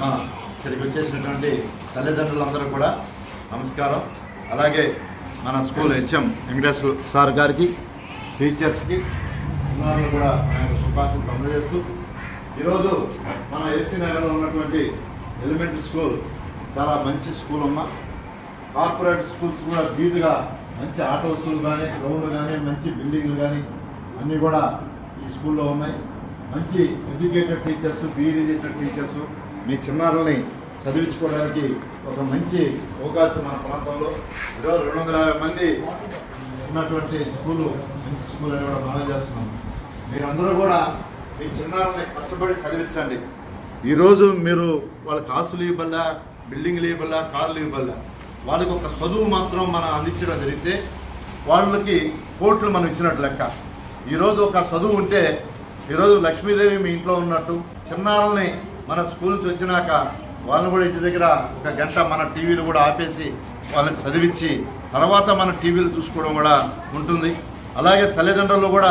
మా ఇక్కడికి వచ్చేసినటువంటి తల్లిదండ్రులందరూ కూడా నమస్కారం. అలాగే మన స్కూల్ హెచ్ఎం వెంకటేశ్వర సార్ గారికి టీచర్స్కి ఉన్నవాళ్ళు కూడా ఆయన అందజేస్తూ ఈరోజు మన ఏసీ నగర్లో ఉన్నటువంటి ఎలిమెంటరీ స్కూల్ చాలా మంచి స్కూల్ అమ్మ. కార్పొరేట్ స్కూల్స్ కూడా ధీటుగా మంచి ఆట వస్తువులు కానీ గ్రౌండ్లు కానీ మంచి బిల్డింగ్లు కానీ అన్నీ కూడా ఈ స్కూల్లో ఉన్నాయి. మంచి ఎడ్యుకేటెడ్ టీచర్స్ బీఈడీ చేసిన టీచర్స్ మీ చిన్నారులని చదివించుకోవడానికి ఒక మంచి అవకాశం మన ప్రాంతంలో. ఈరోజు రెండు వందల యాభై మంది ఉన్నటువంటి స్కూలు మంచి స్కూల్ అని కూడా మనం చేస్తున్నాం. మీరందరూ కూడా మీ చిన్నారుల్ని కష్టపడి చదివించండి. ఈరోజు మీరు వాళ్ళకి ఆస్తులు ఇవ్వల్లా బిల్డింగ్లు ఇవ్వల్లా కార్లు ఇవ్వల్లా వాళ్ళకి ఒక చదువు మాత్రం మనం అందించడం జరిగితే వాళ్ళకి కోట్లు మనం ఇచ్చినట్టు లెక్క. ఈరోజు ఒక చదువు ఉంటే ఈరోజు లక్ష్మీదేవి మీ ఇంట్లో ఉన్నట్టు చిన్నారుల్ని మన స్కూల్ నుంచి వచ్చినాక వాళ్ళని కూడా ఇంటి దగ్గర ఒక గంట మన టీవీలు కూడా ఆపేసి వాళ్ళని చదివించి తర్వాత మన టీవీలు చూసుకోవడం కూడా ఉంటుంది. అలాగే తల్లిదండ్రులు కూడా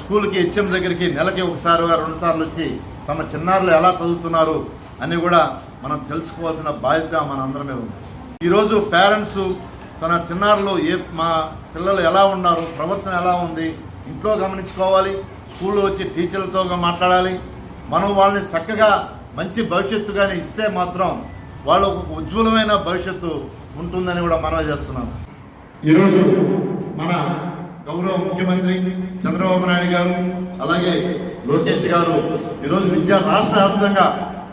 స్కూల్కి హెచ్ఎం దగ్గరికి నెలకి ఒకసారి రెండు సార్లు వచ్చి తమ చిన్నారులు ఎలా చదువుతున్నారు అని కూడా మనం తెలుసుకోవాల్సిన బాధ్యత మన అందరి మీద ఉంది. ఈరోజు పేరెంట్స్ తన చిన్నారులు ఏ మా పిల్లలు ఎలా ఉన్నారు ప్రవర్తన ఎలా ఉంది ఇంట్లో గమనించుకోవాలి స్కూల్లో వచ్చి టీచర్లతో మాట్లాడాలి మనం వాళ్ళని చక్కగా మంచి భవిష్యత్తు కానీ ఇస్తే మాత్రం వాళ్ళు ఒక ఉజ్వలమైన భవిష్యత్తు ఉంటుందని కూడా మనవి చేస్తున్నాను ఈరోజు మన గౌరవ ముఖ్యమంత్రి చంద్రబాబు నాయుడు గారు అలాగే లోకేష్ గారు ఈరోజు విద్యా రాష్ట్ర వ్యాప్తంగా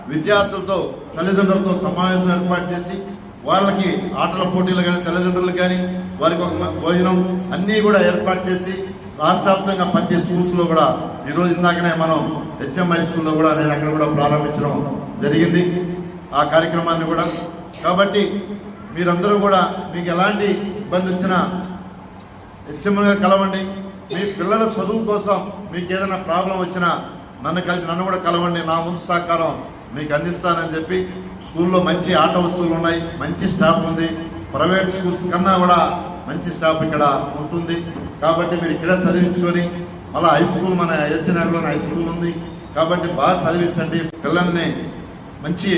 విద్యార్థులతో తల్లిదండ్రులతో సమావేశం ఏర్పాటు చేసి వాళ్ళకి ఆటల పోటీలు కానీ తల్లిదండ్రులు కానీ వారికి ఒక భోజనం అన్నీ కూడా ఏర్పాటు చేసి రాష్ట్ర వ్యాప్తంగా ప్రతి స్కూల్స్లో కూడా ఈరోజు ఇందాకనే మనం హెచ్ఎం హై స్కూల్లో కూడా నేను అక్కడ కూడా ప్రారంభించడం జరిగింది ఆ కార్యక్రమాన్ని కూడా. కాబట్టి మీరందరూ కూడా మీకు ఎలాంటి ఇబ్బంది వచ్చినా హెచ్ఎంగా కలవండి. మీ పిల్లల చదువు కోసం మీకు ఏదైనా ప్రాబ్లం వచ్చినా నన్ను కలిసి నన్ను కూడా కలవండి. నా ముందు సహకారం మీకు అందిస్తానని చెప్పి స్కూల్లో మంచి ఆట వస్తువులు ఉన్నాయి మంచి స్టాఫ్ ఉంది. ప్రైవేట్ స్కూల్స్ కన్నా కూడా మంచి స్టాఫ్ ఇక్కడ ఉంటుంది. కాబట్టి మీరు ఇక్కడ చదివించుకొని మళ్ళీ హై స్కూల్ మన ఎస్సీ నగర్లో హై స్కూల్ ఉంది. కాబట్టి బాగా చదివించండి. పిల్లల్ని మంచి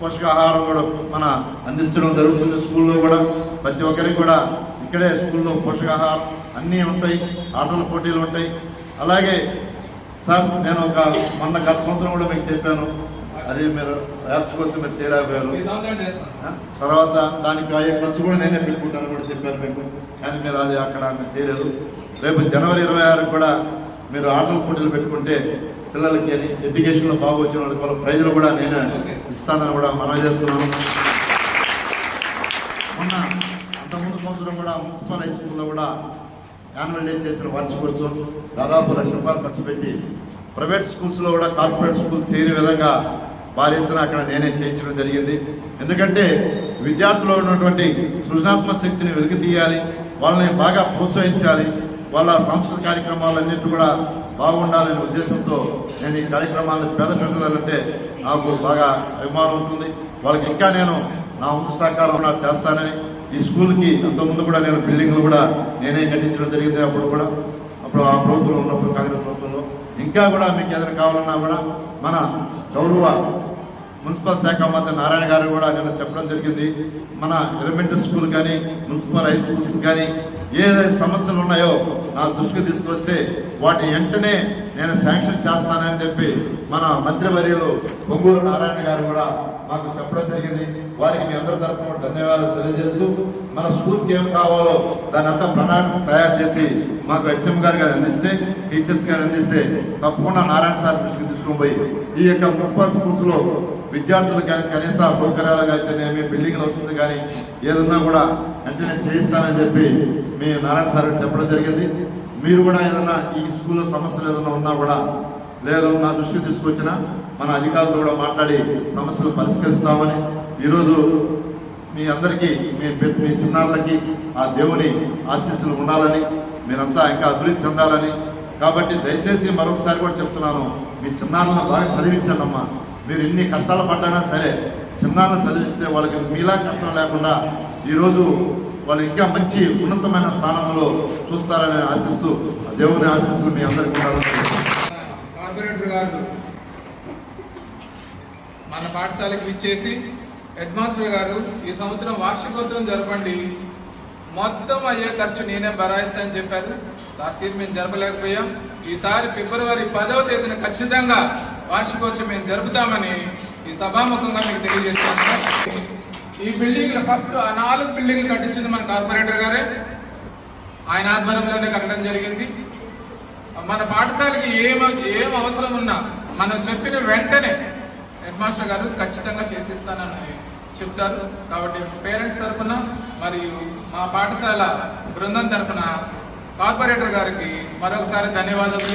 పోషకాహారం కూడా మన అందించడం జరుగుతుంది స్కూల్లో కూడా. ప్రతి ఒక్కరికి కూడా ఇక్కడే స్కూల్లో పోషకాహారం అన్నీ ఉంటాయి ఆటల పోటీలు ఉంటాయి. అలాగే సార్ నేను ఒక మొన్న గత సంవత్సరం కూడా మీకు చెప్పాను. అది మీరు నేర్చుకోవచ్చు మీరు చేయలేకపోయారు? తర్వాత దానికి అయ్యే ఖర్చు కూడా నేనే పెట్టుకుంటాను కూడా చెప్పాను మీకు. కానీ మీరు అది అక్కడ మీరు చేయలేదు. రేపు జనవరి ఇరవై ఆరు కూడా మీరు ఆటల పోటీలు పెట్టుకుంటే పిల్లలకి ఎడ్యుకేషన్లో బాగా వచ్చిన వాళ్ళకి వాళ్ళ ప్రైజులు కూడా నేనే ఇస్తానని కూడా మనం చేస్తున్నాను. మొన్న అంతకుముందు సంవత్సరం కూడా మున్సిపల్ హై స్కూల్లో కూడా యాన్యువల్ డే చేసిన వార్షికోత్సవం దాదాపు లక్ష రూపాయలు ఖర్చు పెట్టి ప్రైవేట్ స్కూల్స్లో కూడా కార్పొరేట్ స్కూల్ చేయని విధంగా భారీ ఎత్తున అక్కడ నేనే చేయించడం జరిగింది. ఎందుకంటే విద్యార్థుల్లో ఉన్నటువంటి సృజనాత్మక శక్తిని వెలికి తీయాలి వాళ్ళని బాగా ప్రోత్సహించాలి వాళ్ళ సాంస్కృతిక కార్యక్రమాలన్నింటి కూడా బాగుండాలనే ఉద్దేశంతో నేను ఈ కార్యక్రమాలను పేద ప్రజలంటే నాకు బాగా అభిమానం ఉంటుంది. వాళ్ళకి ఇంకా నేను నా వంతు సహకారం చేస్తానని ఈ స్కూల్కి అంతకుముందు కూడా నేను బిల్డింగ్లు కూడా నేనే కట్టించడం జరిగింది అప్పుడు కూడా. అప్పుడు ఆ ప్రభుత్వం ఉన్నప్పుడు కాంగ్రెస్ ప్రభుత్వంలో. ఇంకా కూడా మీకు ఏదైనా కావాలన్నా కూడా మన గౌరవ మున్సిపల్ శాఖ మంత్రి నారాయణ గారు కూడా నిన్న చెప్పడం జరిగింది. మన ఎలిమెంటరీ స్కూల్ కానీ మున్సిపల్ హై స్కూల్స్ కానీ ఏ సమస్యలు ఉన్నాయో నా దృష్టికి తీసుకొస్తే వాటి వెంటనే నేను శాంక్షన్ చేస్తానని చెప్పి మన మంత్రివర్యులు పొంగూరు నారాయణ గారు కూడా మాకు చెప్పడం జరిగింది. వారికి మీ అందరి తరఫున ధన్యవాదాలు తెలియజేస్తూ మన స్కూల్కి ఏం కావాలో దాని అంతా ప్రణాళిక తయారు చేసి మాకు హెచ్ఎం గారు గారు అందిస్తే టీచర్స్ గారు అందిస్తే తప్పకుండా నారాయణ సార్ దృష్టికి తీసుకొని పోయి ఈ యొక్క మున్సిపల్ స్కూల్స్లో విద్యార్థులకు కానీ కనీస సౌకర్యాలు అయితేనేమి బిల్డింగ్లు వస్తుంది కానీ ఏదన్నా కూడా వెంటనే చేయిస్తానని చెప్పి మీ నారాయణ సార్ చెప్పడం జరిగింది. మీరు కూడా ఏదన్నా ఈ స్కూల్లో సమస్యలు ఏదైనా ఉన్నా కూడా లేదు నా దృష్టికి తీసుకొచ్చిన మన అధికారులతో కూడా మాట్లాడి సమస్యలు పరిష్కరిస్తామని. ఈరోజు మీ అందరికీ మీ మీ చిన్నారులకి ఆ దేవుని ఆశీస్సులు ఉండాలని మీరంతా ఇంకా అభివృద్ధి చెందాలని కాబట్టి దయచేసి మరొకసారి కూడా చెప్తున్నాను. మీ చిన్నారులను బాగా చదివించండి అమ్మా మీరు ఎన్ని కష్టాలు పడ్డానా సరే చిన్నారులను చదివిస్తే వాళ్ళకి మీలా కష్టం లేకుండా ఈరోజు వాళ్ళు ఇంకా మంచి ఉన్నతమైన స్థానంలో చూస్తారని ఆశిస్తూ దేవుని ఆశిస్తూ మీ అందరికీ గారు మన పాఠశాలకు ఇచ్చేసి హెడ్ మాస్టర్ గారు ఈ సంవత్సరం వార్షికోత్సవం జరపండి. మొత్తం అయ్యే ఖర్చు నేనే భరాయిస్తానని చెప్పారు. లాస్ట్ ఇయర్ మేము జరపలేకపోయాం. ఈసారి ఫిబ్రవరి పదవ తేదీన ఖచ్చితంగా వార్షికోత్సవం మేము జరుపుతామని ఈ సభాముఖంగా మీకు తెలియజేస్తున్నాను. ఈ బిల్డింగ్లు ఫస్ట్ ఆ నాలుగు బిల్డింగ్లు కట్టించింది మన కార్పొరేటర్ గారే. ఆయన ఆధ్వర్యంలోనే కట్టడం జరిగింది. మన పాఠశాలకి ఏం ఏం అవసరం ఉన్నా మనం చెప్పిన వెంటనే హెడ్ మాస్టర్ గారు ఖచ్చితంగా చేసిస్తానని చెప్తారు. కాబట్టి పేరెంట్స్ తరఫున మరియు మా పాఠశాల బృందం తరఫున కార్పొరేటర్ గారికి మరొకసారి ధన్యవాదాలు